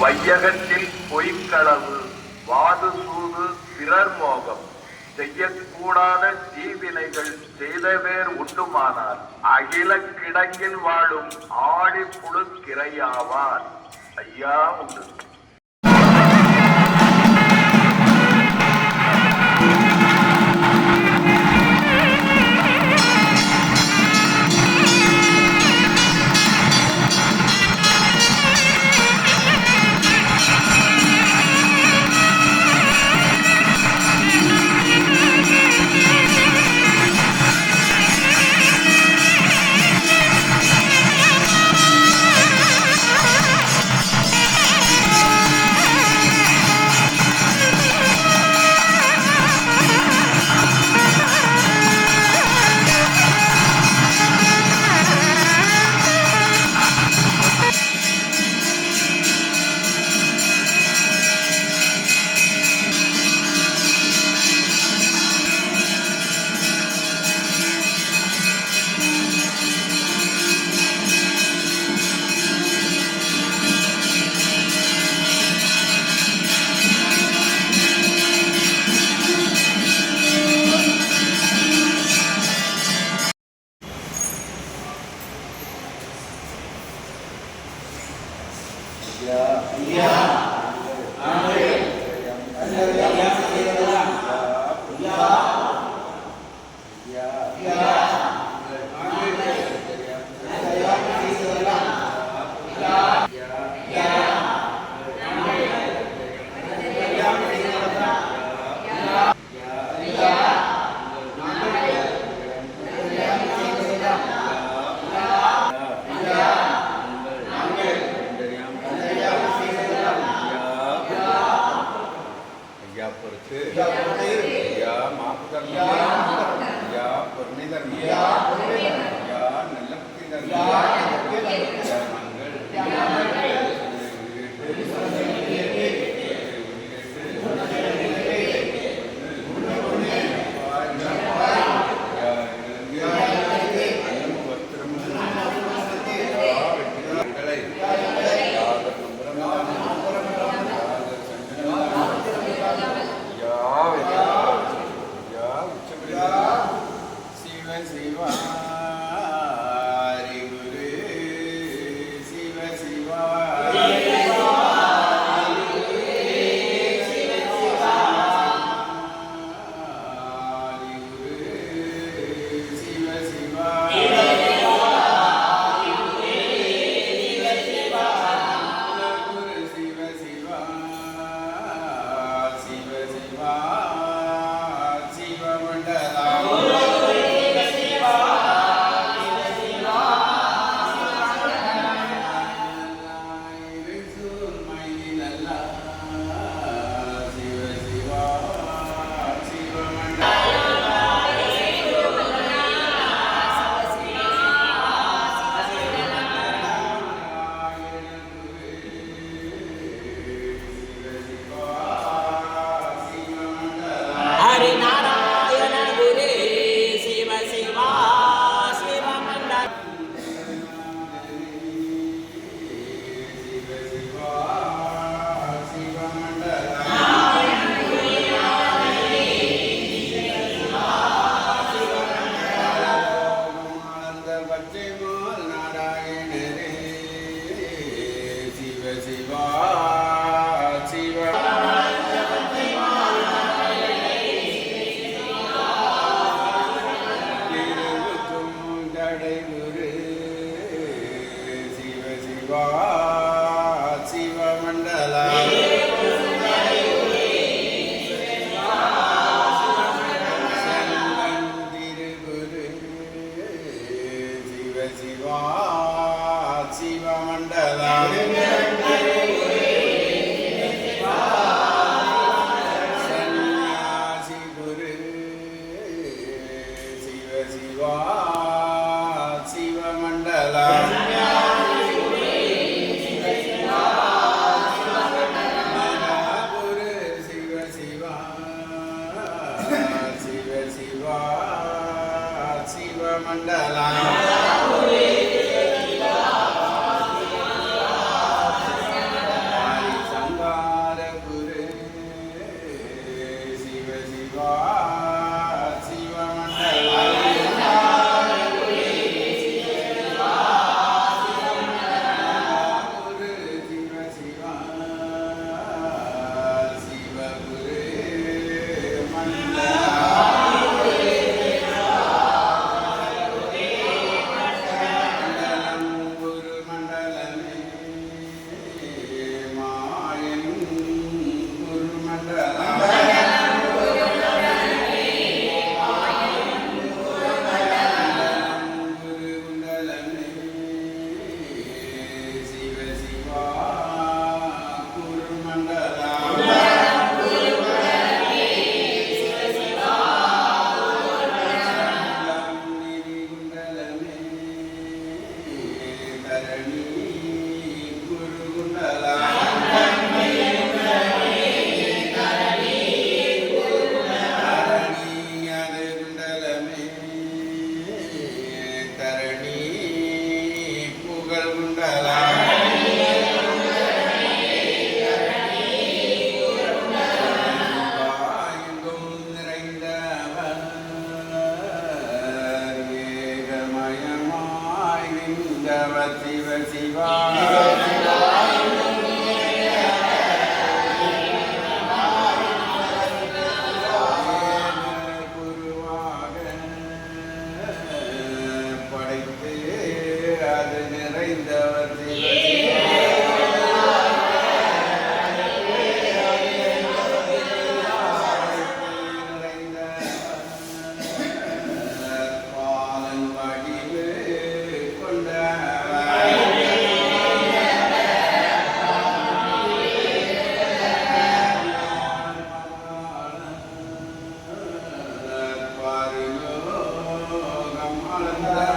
வையகத்தில் பொய்க்களவு வாது சூது பிறர் மோகம். செய்யக்கூடாத தீவினைகள் செய்தவேர் உண்டுமானார் அகில கிடங்கில் வாழும் ஆடி புழுக்கிரையாவார். ஐயா உண்டு. சிவா சிவமண்டலம் Obrigado.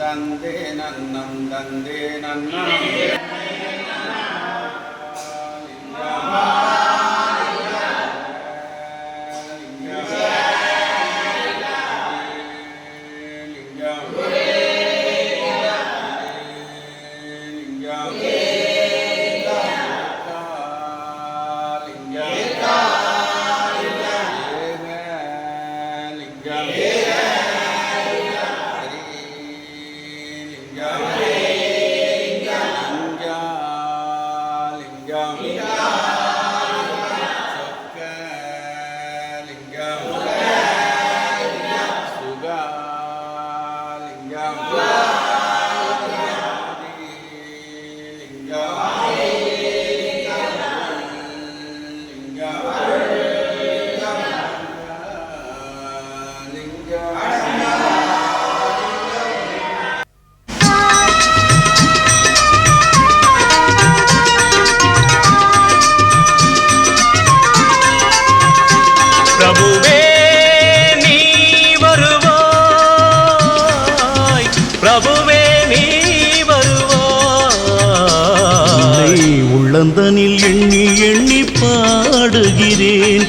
தந்தே நன்னம் தந்தே நன்னம்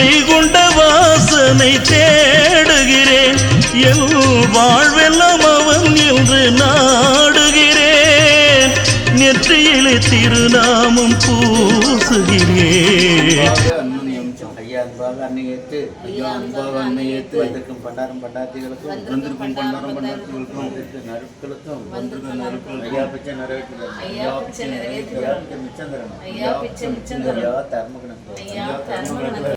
வைகுண்ட வாசனை தேடுகிறேன் என் வாழ்வெல்லாம் அவன் என்று நாடுகிறேன் நெற்றியிலே திருநாமம் பூசுகிறேன் ஐயா ஐயா அன்பாக வந்திருக்கும் பண்டாரம் பண்டாத்திகளுக்கும் வந்திருக்கும் பண்டாரம் பண்டாத்திகளுக்கும் நறுக்களுக்கும் வந்திருக்கும் நறுக்கள் ஐயா பிச்சை நிறைவேற்றுகிறார் ஐயா பிச்சை நிறைவேற்றுகிறார். ஐயா பிச்சை மிச்சம் தரணும் ஐயா பிச்சை மிச்சம் தரணும். ஐயா தர்மகணம் ஐயா தர்மகணம்.